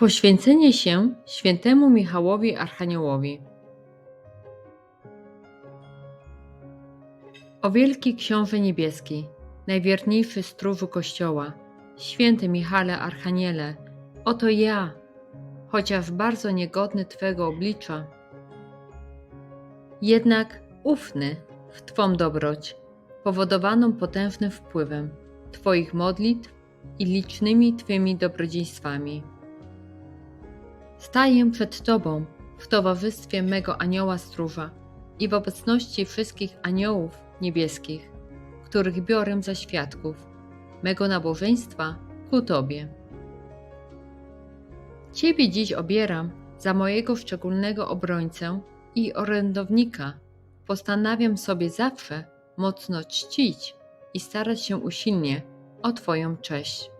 Poświęcenie się świętemu Michałowi Archaniołowi. O wielki Książę Niebieski, najwierniejszy stróżu Kościoła, święty Michale Archaniele, oto ja, chociaż bardzo niegodny Twego oblicza, jednak ufny w Twą dobroć, powodowaną potężnym wpływem Twoich modlitw i licznymi Twymi dobrodziejstwami. Staję przed Tobą w towarzystwie mego anioła stróża i w obecności wszystkich aniołów niebieskich, których biorę za świadków mego nabożeństwa ku Tobie. Ciebie dziś obieram za mojego szczególnego obrońcę i orędownika. Postanawiam sobie zawsze mocno czcić i starać się usilnie o Twoją cześć.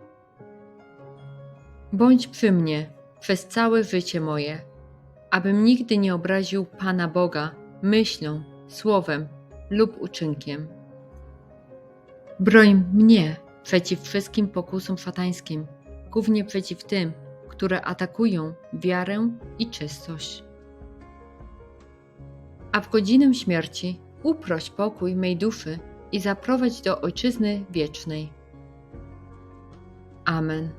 Bądź przy mnie przez całe życie moje, abym nigdy nie obraził Pana Boga myślą, słowem lub uczynkiem. Broń mnie przeciw wszystkim pokusom szatańskim, głównie przeciw tym, które atakują wiarę i czystość. A w godzinę śmierci uproś pokój mej duszy i zaprowadź do Ojczyzny wiecznej. Amen.